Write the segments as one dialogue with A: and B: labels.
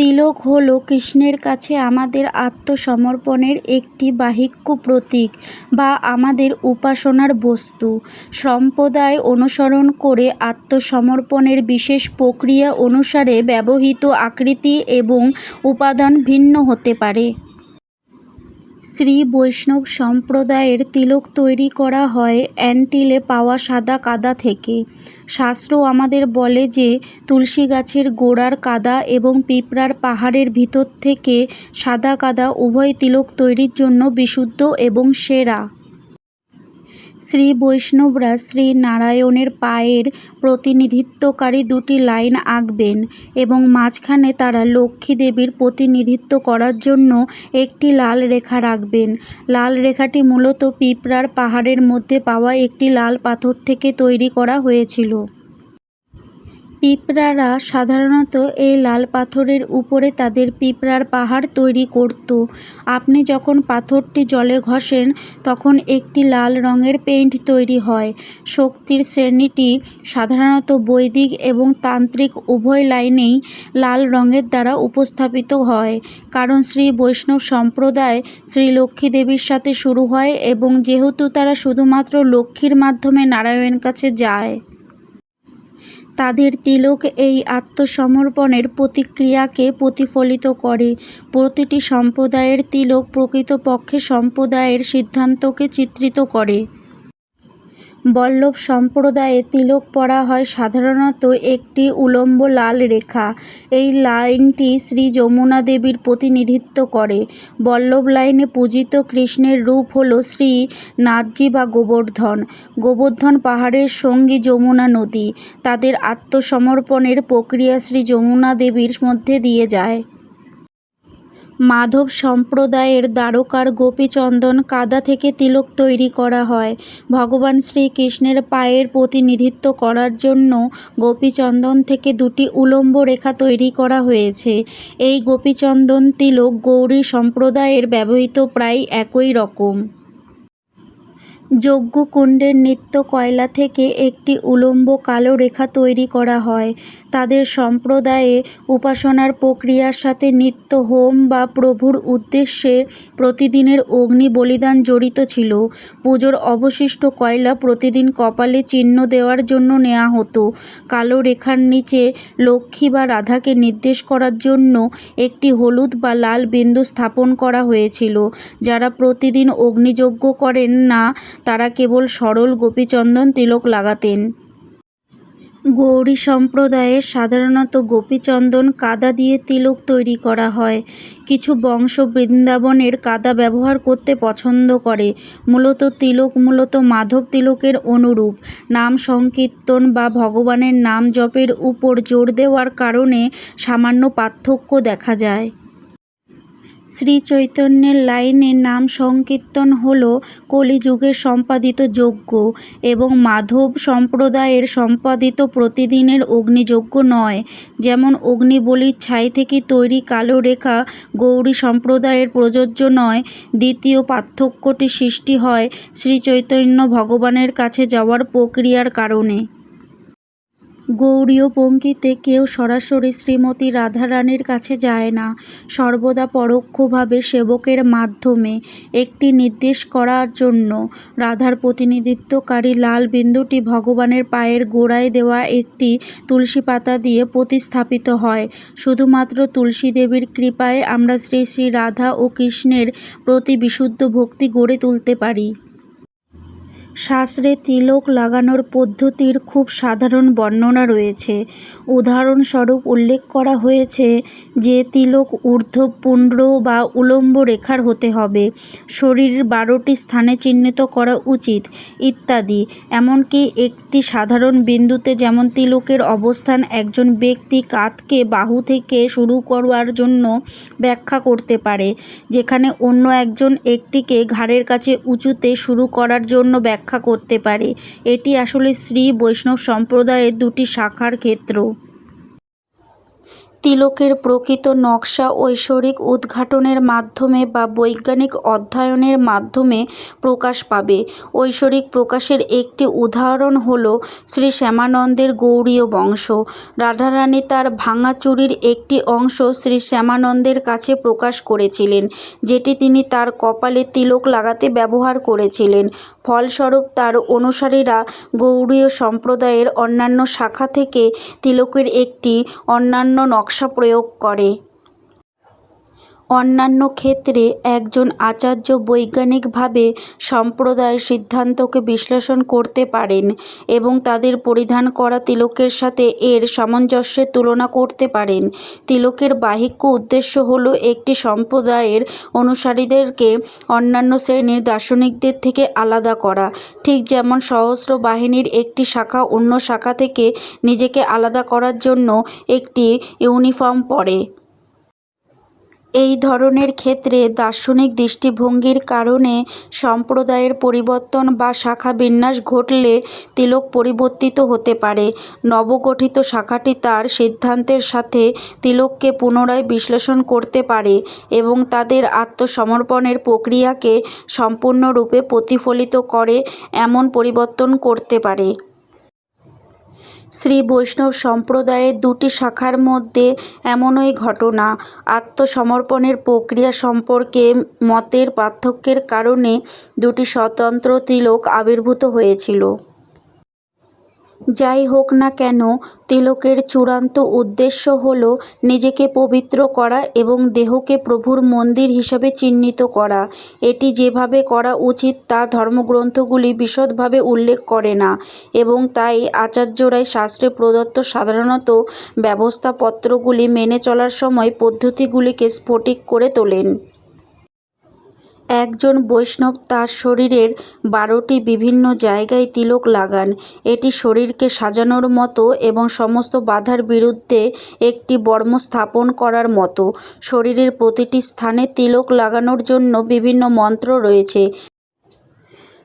A: তিলক হল কৃষ্ণের কাছে আমাদের আত্মসমর্পণের একটি বাহিক্য প্রতীক বা আমাদের উপাসনার বস্তু। সম্প্রদায় অনুসরণ করে আত্মসমর্পণের বিশেষ প্রক্রিয়া অনুসারে ব্যবহৃত আকৃতি এবং উপাদান ভিন্ন হতে পারে। শ্রীবৈষ্ণব সম্প্রদায়ের তিলক তৈরি করা হয় অ্যান্টিলে পাওয়া সাদা কাদা থেকে। শাস্ত্র আমাদের বলে যে, তুলসী গাছের গোড়ার কাদা এবং পিঁপড়ার পাহাড়ের ভিতর থেকে সাদা কাদা উভয় তিলক তৈরির জন্য বিশুদ্ধ এবং সেরা। শ্রীবৈষ্ণবরা শ্রীনারায়ণের পায়ের প্রতিনিধিত্বকারী দুটি লাইন আঁকবেন এবং মাঝখানে তারা লক্ষ্মী দেবীর প্রতিনিধিত্ব করার জন্য একটি লাল রেখা রাখবেন। লাল রেখাটি মূলত পিঁপড়ার পাহাড়ের মধ্যে পাওয়া একটি লাল পাথর থেকে তৈরি করা হয়েছিল। পিঁপড়ারা সাধারণত এই লাল পাথরের উপরে তাদের পিঁপড়ার পাহাড় তৈরি করত। আপনি যখন পাথরটি জলে ঘষেন, তখন একটি লাল রঙের পেইন্ট তৈরি হয়। শক্তির শ্রেণীটি সাধারণত বৈদিক এবং তান্ত্রিক উভয় লাইনেই লাল রঙের দ্বারা উপস্থাপিত হয়, কারণ শ্রী বৈষ্ণব সম্প্রদায় শ্রীলক্ষ্মী দেবীর সাথে শুরু হয় এবং যেহেতু তারা শুধুমাত্র লক্ষ্মীর মাধ্যমে নারায়ণের কাছে যায়। তাদের তিলক এই আত্মসমর্পণের প্রতিক্রিয়াকে প্রতিফলিত করে। প্রতিটি সম্প্রদায়ের তিলক প্রকৃতপক্ষে সম্প্রদায়ের সিদ্ধান্তকে চিত্রিত করে। বল্লভ সম্প্রদায়ে তিলক পরা হয় সাধারণত একটি উলম্ব লাল রেখা। এই লাইনটি শ্রী যমুনা দেবীর প্রতিনিধিত্ব করে। বল্লভ লাইনে পূজিত কৃষ্ণের রূপ হল শ্রী নাথজি বা গোবর্ধন। গোবর্ধন পাহাড়ের সঙ্গী যমুনা নদী। তাদের আত্মসমর্পণের প্রক্রিয়া শ্রী যমুনা দেবীর মধ্যে দিয়ে যায়। মাধব সম্প্রদায়ের দ্বারকার গোপীচন্দন কাদা থেকে তিলক তৈরি করা হয়। ভগবান শ্রীকৃষ্ণের পায়ের প্রতিনিধিত্ব করার জন্য গোপীচন্দন থেকে দুটি উলম্ব রেখা তৈরি করা হয়েছে। এই গোপীচন্দন তিলক গৌরী সম্প্রদায়ের ব্যবহৃত প্রায় একই রকম। যজ্ঞকুণ্ডের নিত্য কয়লা থেকে একটি উলম্ব কালো রেখা তৈরি করা হয়। তাদের সম্প্রদায়ে উপাসনার প্রক্রিয়ার সাথে নিত্য হোম বা প্রভুর উদ্দেশ্যে প্রতিদিনের অগ্নি বলিদান জড়িত ছিল। পুজোর অবশিষ্ট কয়লা প্রতিদিন কপালে চিহ্ন দেওয়ার জন্য নেওয়া হতো। কালো রেখার নিচে লক্ষ্মী বা রাধাকে নির্দেশ করার জন্য একটি হলুদ বা লাল বিন্দু স্থাপন করা হয়েছিল। যারা প্রতিদিন অগ্নিযজ্ঞ করেন না তারা কেবল সরল গোপীচন্দন তিলক লাগাতেন। গৌরী সম্প্রদায়ে সাধারণত গোপীচন্দন কাদা দিয়ে তিলক তৈরি করা হয়। কিছু বংশ বৃন্দাবনের কাদা ব্যবহার করতে পছন্দ করে। মূলত তিলক মূলত মাধব তিলকের অনুরূপ। নাম সংকীর্তন বা ভগবানের নাম জপের উপর জোর দেওয়ার কারণে সামান্য পার্থক্য দেখা যায়। শ্রীচৈতন্যের লাইনে নাম সংকীর্তন হল কলিযুগের সম্পাদিত যজ্ঞ এবং মাধব সম্প্রদায়ের সম্পাদিত প্রতিদিনের অগ্নিযজ্ঞ নয়। যেমন অগ্নিবলির ছাই থেকে তৈরি কালো রেখা গৌড়ী সম্প্রদায়ে প্রযোজ্য নয়। দ্বিতীয় পার্থক্যটি সৃষ্টি হয় শ্রীচৈতন্য ভগবানের কাছে যাওয়ার প্রক্রিয়ার কারণে। গৌড়ীয় পংক্তিতে কেউ সরাসরি শ্রীমতী রাধারানীর কাছে যায় না। সর্বদা পরোক্ষভাবে সেবকের মাধ্যমে। একটি নির্দেশ করার জন্য। রাধার প্রতিনিধিত্বকারী লাল বিন্দুটি ভগবানের পায়ের গোড়ায় দেওয়া একটি তুলসী পাতা দিয়ে প্রতিস্থাপিত হয়। শুধুমাত্র তুলসী দেবীর কৃপায় আমরা শ্রী শ্রী রাধা ও কৃষ্ণের প্রতি বিশুদ্ধ ভক্তি গড়ে তুলতে পারি। শাস্ত্রে তিলক লাগানোর পদ্ধতির খুব সাধারণ বর্ণনা রয়েছে। উদাহরণস্বরূপ উল্লেখ করা হয়েছে যে তিলক ঊর্ধ্বপুন্ড্র বা উলম্ব রেখার হতে হবে। শরীরের বারোটি স্থানে চিহ্নিত করা উচিত, ইত্যাদি। এমনকি একটি সাধারণ বিন্দুতে যেমন তিলকের অবস্থান একজন ব্যক্তি কাঁধকে বাহু থেকে শুরু করার জন্য ব্যাখ্যা করতে পারে, যেখানে অন্য একজন একটিকে ঘাড়ের কাছে উঁচুতে শুরু করার জন্য ব্যাখ্যা করতে পারে। এটি আসলে শ্রী বৈষ্ণব সম্প্রদায়ের দুটি শাখার ক্ষেত্র। তিলকের প্রকৃত নকশা ঐশ্বরিক উদ্ঘাটনের মাধ্যমে বা বৈজ্ঞানিক অধ্যয়নের মাধ্যমে প্রকাশ পাবে। ঐশ্বরিক প্রকাশের একটি উদাহরণ হল শ্রী শ্যামানন্দের গৌড়ীয় বংশ। রাধারানী তার ভাঙা চুড়ির একটি অংশ শ্রী শ্যামানন্দের কাছে প্রকাশ করেছিলেন, যেটি তিনি তার কপালে তিলক লাগাতে ব্যবহার করেছিলেন। ফলস্বরূপ তার অনুসারীরা গৌড়ীয় সম্প্রদায়ের অন্যান্য শাখা থেকে তিলকের একটি অন্যান্য নকশা প্রয়োগ করে। অন্যান্য ক্ষেত্রে একজন আচার্য বৈজ্ঞানিকভাবে সম্প্রদায় সিদ্ধান্তকে বিশ্লেষণ করতে পারেন এবং তাদের পরিধান করা তিলকের সাথে এর সামঞ্জস্যের তুলনা করতে পারেন। তিলকের বাহিক্য উদ্দেশ্য হল একটি সম্প্রদায়ের অনুসারীদেরকে অন্যান্য শ্রেণির দার্শনিকদের থেকে আলাদা করা। ঠিক যেমন সহস্র বাহিনীর একটি শাখা অন্য শাখা থেকে নিজেকে আলাদা করার জন্য একটি ইউনিফর্ম পরে। এই ধরনের ক্ষেত্রে দার্শনিক দৃষ্টিভঙ্গির কারণে সম্প্রদায়ের পরিবর্তন বা শাখা বিন্যাস ঘটলে তিলক পরিবর্তিত হতে পারে। নবগঠিত শাখাটি তার সিদ্ধান্তের সাথে তিলককে পুনরায় বিশ্লেষণ করতে পারে এবং তাদের আত্মসমর্পণের প্রক্রিয়াকে সম্পূর্ণরূপে প্রতিফলিত করে, এমন পরিবর্তন করতে পারে। শ্রী বৈষ্ণব সম্প্রদায়ের দুটি শাখার মধ্যে এমনই ঘটনা। আত্মসমর্পণের প্রক্রিয়া সম্পর্কে মতের পার্থক্যের কারণে দুটি স্বতন্ত্র তিলক আবির্ভূত হয়েছিল। যাই হোক না কেন, তিলকের চূড়ান্ত উদ্দেশ্য হল নিজেকে পবিত্র করা এবং দেহকে প্রভুর মন্দির হিসাবে চিহ্নিত করা। এটি যেভাবে করা উচিত তা ধর্মগ্রন্থগুলি বিশদভাবে উল্লেখ করে না এবং তাই আচার্যরাই শাস্ত্রে প্রদত্ত সাধারণত ব্যবস্থাপত্রগুলি মেনে চলার সময় পদ্ধতিগুলিকে স্ফটিক করে তোলেন। একজন বৈষ্ণব তার শরীরের বারোটি বিভিন্ন জায়গায় তিলক লাগান। এটি শরীরকে সাজানোর মতো এবং সমস্ত বাধার বিরুদ্ধে একটি বর্ম স্থাপন করার মতো। শরীরের প্রতিটি স্থানে তিলক লাগানোর জন্য বিভিন্ন মন্ত্র রয়েছে।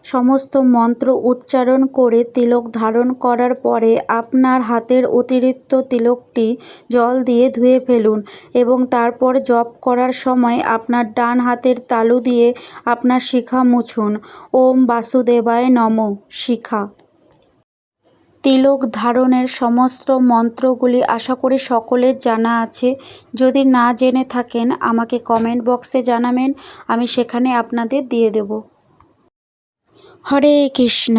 A: সমস্ত মন্ত্র উচ্চারণ করে তিলক ধারণ করার পরে আপনার হাতের অতিরিক্ত তিলকটি জল দিয়ে ধুয়ে ফেলুন এবং তারপর জপ করার সময় আপনার ডান হাতের তালু দিয়ে আপনার শিখা মুছুন। ওম বাসুদেবায় নম। শিখা। তিলক ধারণের সমস্ত মন্ত্রগুলি আশা করি সকলের জানা আছে। যদি না জেনে থাকেন, আমাকে কমেন্ট বক্সে জানাবেন। আমি সেখানে আপনাদের দিয়ে দেব। হরে কৃষ্ণ।